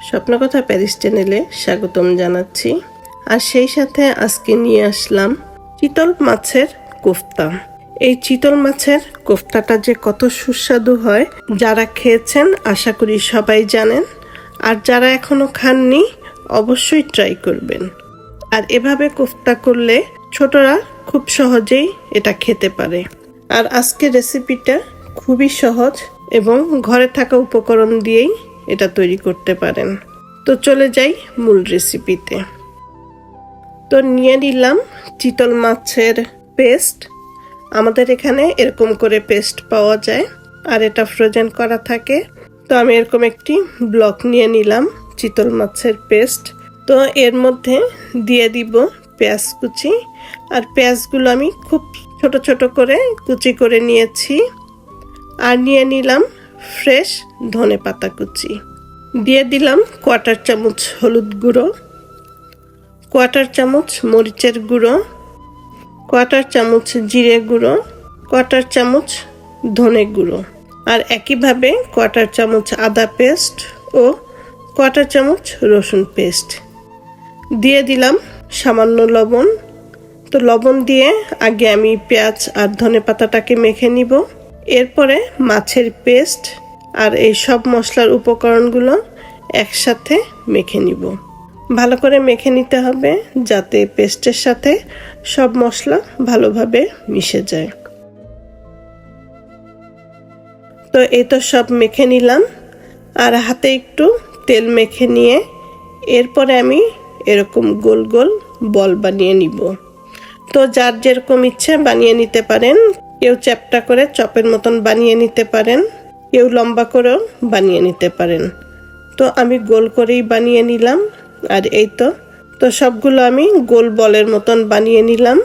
স্বপ্নকথা Paris চ্যানেলে স্বাগতম জানাচ্ছি। আর সেই সাথে আজকে নিয়ে আসলাম চিতল মাছের কোফতা। এই চিতল মাছের কোফতাটা যে কত সুস্বাদু হয়, যারা খেয়েছেন আশা করি সবাই জানেন। আর যারা এখনও খাননি, অবশ্যই ট্রাই করবেন। আর এভাবে কোফতা করলে ছোটরা খুব সহজেই এটা খেতে পারে। আর আজকের রেসিপিটা খুবই সহজ এবং ঘরে থাকা উপকরণ দিয়েই এটা তৈরি করতে পারেন। তো চলে যাই মূল রেসিপিতে তো নিয়ে নিলাম চিতল মাছের পেস্ট আমাদের এখানে এরকম করে পেস্ট পাওয়া যায়, আর এটা ফ্রোজেন করা থাকে। তো আমি এরকম একটি ব্লক নিয়ে নিলাম চিতল মাছের পেস্ট তো এর মধ্যে দিয়ে দিব পেঁয়াজ কুচি। আর পেঁয়াজগুলো আমি খুব ছোট ছোট করে কুচি করে নিয়েছি। আর নিয়ে নিলাম ফ্রেশ ধনে পাতা কুচি। দিয়ে দিলাম কোয়াটার চামচ হলুদ গুঁড়ো, কোয়াটার চামচ মরিচের গুঁড়ো, কোয়াটার চামচ জিরে গুঁড়ো, কোয়াটার চামচ ধনে গুঁড়ো। আর একইভাবে কোয়াটার চামচ আদা পেস্ট ও কোয়াটার চামচ রসুন পেস্ট। দিয়ে দিলাম সামান্য লবণ। তো লবণ দিয়ে আগে আমি পেঁয়াজ আর ধনে পাতাটাকে মেখে নিব। এরপরে মাছের পেস্ট আর এই সব মশলার উপকরণগুলো একসাথে মেখে নিব। ভালো করে মেখে নিতে হবে যাতে পেস্টের সাথে সব মশলা ভালোভাবে মিশে যায়। তো এই তো সব মেখে নিলাম আর হাতে একটু তেল মেখে নিয়ে এরপরে আমি এরকম গোল গোল বল বানিয়ে নিব। তো যার যেরকম ইচ্ছে বানিয়ে নিতে পারেন, কেউ চ্যাপটা করে চপের মতন বানিয়ে নিতে পারেন। কেউ লম্বা করেও বানিয়ে নিতে পারেন। তো আমি গোল করেই বানিয়ে নিলাম, আর এই তো। তো সবগুলো আমি গোল বলের মতন বানিয়ে নিলাম।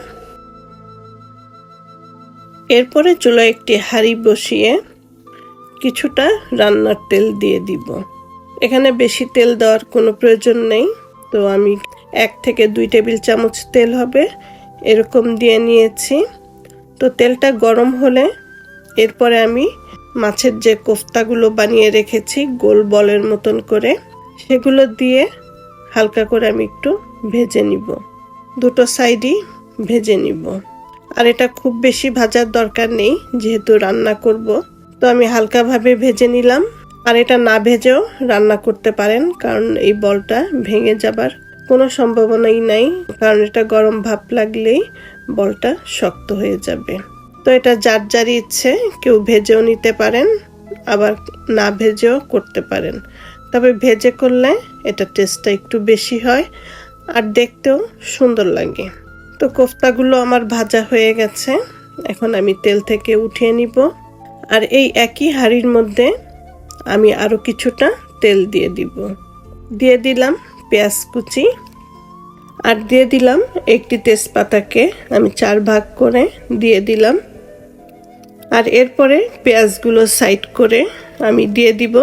এরপরে চুলো একটি হাঁড়ি বসিয়ে কিছুটা রান্নার তেল দিয়ে দিব। এখানে বেশি তেল দেওয়ার কোনো প্রয়োজন নেই। তো আমি এক থেকে দুই টেবিল চামচ তেল হবে, এরকম দিয়ে নিয়েছি। তো তেলটা গরম হলে এরপরে আমি মাছের যে কোফতাগুলো বানিয়ে রেখেছি গোল বলের মতন করে, সেগুলো দিয়ে হালকা করে আমি একটু ভেজে নিব। দুটো সাইডই ভেজে নিব। আর এটা খুব বেশি ভাজার দরকার নেই, যেহেতু রান্না করব। তো আমি হালকাভাবে ভেজে নিলাম। আর এটা না ভেজেও রান্না করতে পারেন, কারণ এই বলটা ভেঙে যাবার কোনো সম্ভাবনাই নাই। কারণ এটা গরম ভাপ লাগলেই বলটা শক্ত হয়ে যাবে। তো এটা যার যার ইচ্ছে, কেউ ভেজেও নিতে পারেন, আবার না ভেজেও করতে পারেন। তবে ভেজে করলে এটা টেস্টটা একটু বেশি হয় আর দেখতেও সুন্দর লাগে। তো কোফতাগুলো আমার ভাজা হয়ে গেছে, এখন আমি তেল থেকে উঠিয়ে নিব। আর এই একই হাঁড়ির মধ্যে আমি আরও কিছুটা তেল দিয়ে দিব। দিয়ে দিলাম পেঁয়াজ কুচি আর দিয়ে দিলাম একটি তেজপাতাকে আমি চার ভাগ করে দিয়ে দিলাম আর এরপরে পেঁয়াজগুলো সাইড করে আমি দিয়ে দিব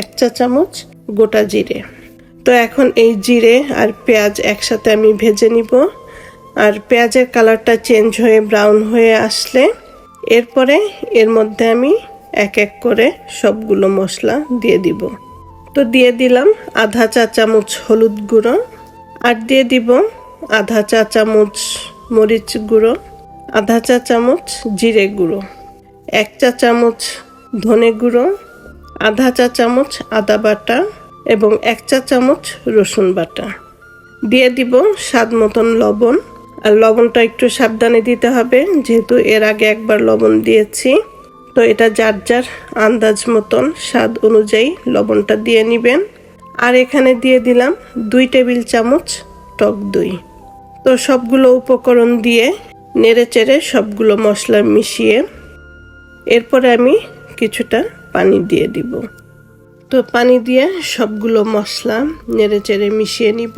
এক চা চামচ গোটা জিরে। তো এখন এই জিরে আর পেঁয়াজ একসাথে আমি ভেজে নিব। আর পেঁয়াজের কালারটা চেঞ্জ হয়ে ব্রাউন হয়ে আসলে এরপরে এর মধ্যে আমি এক এক করে সবগুলো মশলা দিয়ে দিব। তো দিয়ে দিলাম আধা চা চামচ হলুদ গুঁড়ো আর দিয়ে দিব আধা চা চামচ মরিচ গুঁড়ো, আধা চা চামচ জিরে গুঁড়ো। এক চা চামচ ধনে গুঁড়ো, আধা চা চামচ আদা বাটা এবং এক চা চামচ রসুন বাটা। দিয়ে দিব স্বাদ মতন লবণ। আর লবণটা একটু সাবধানে দিতে হবে, যেহেতু এর আগে একবার লবণ দিয়েছি। তো এটা যার যার আন্দাজ মতন স্বাদ অনুযায়ী লবণটা দিয়ে নেবেন। আর এখানে দিয়ে দিলাম দুই টেবিল চামচ টক দই। তো সবগুলো উপকরণ দিয়ে নেড়ে চেড়ে সবগুলো মশলা মিশিয়ে এরপরে আমি কিছুটা পানি দিয়ে দিব। তো পানি দিয়ে সবগুলো মশলা নেড়ে চেড়ে মিশিয়ে নিব।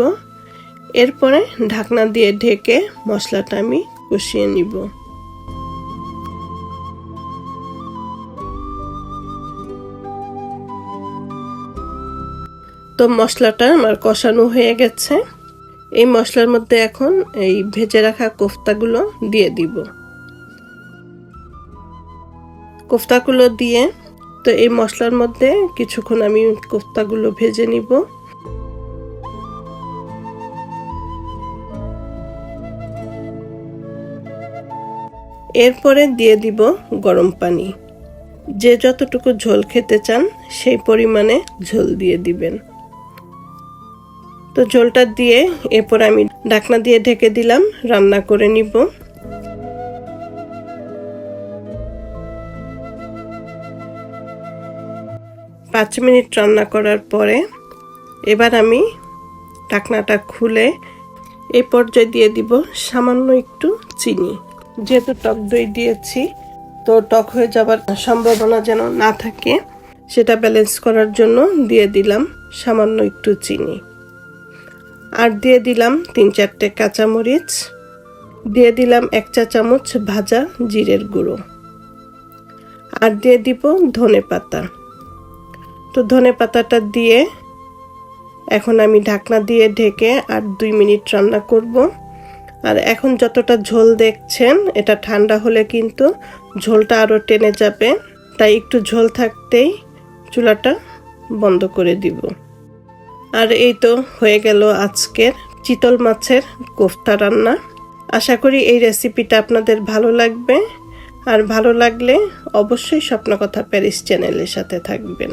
এরপরে ঢাকনা দিয়ে ঢেকে মশলাটা আমি কষিয়ে নিব। তো মশলাটা আমার কষানো হয়ে গেছে। এই মশলার মধ্যে এখন এই ভেজে রাখা কোফতাগুলো দিয়ে দিব। কোফতাগুলো দিয়ে, তো এই মশলার মধ্যে কিছুক্ষণ আমি কোফতাগুলো ভেজে নিব। এরপরে দিয়ে দিব গরম পানি। যে যতটুকু ঝোল খেতে চান, সেই পরিমাণে ঝোল দিয়ে দিবেন। তো ঝোলটা দিয়ে এরপর আমি ঢাকনা দিয়ে ঢেকে দিলাম, রান্না করে নিব। পাঁচ মিনিট রান্না করার পরে এবার আমি ঢাকনাটা খুলে এই পর্যায়ে দিয়ে দিব সামান্য একটু চিনি। যেহেতু টক দই দিয়েছি, তো টক হয়ে যাবার সম্ভাবনা যেন না থাকে, সেটা ব্যালেন্স করার জন্য দিয়ে দিলাম সামান্য একটু চিনি। আর দিয়ে দিলাম তিন চারটে কাঁচামরিচ, দিয়ে দিলাম এক চা চামচ ভাজা জিরের গুঁড়ো। আর দিয়ে দিব ধনে পাতা। তো ধনে পাতাটা দিয়ে এখন আমি ঢাকনা দিয়ে ঢেকে আর দুই মিনিট রান্না করব। আর এখন যতটা ঝোল দেখছেন, এটা ঠান্ডা হলে কিন্তু ঝোলটা আরও টেনে যাবে। তাই একটু ঝোল থাকতেই চুলাটা বন্ধ করে দিব। আর এই তো হয়ে গেল আজকের চিতল মাছের কোফতা রান্না। আশা করি এই রেসিপিটা আপনাদের ভালো লাগবে। আর ভালো লাগলে অবশ্যই স্বপ্নকথা প্যারিস চ্যানেলের সাথে থাকবেন।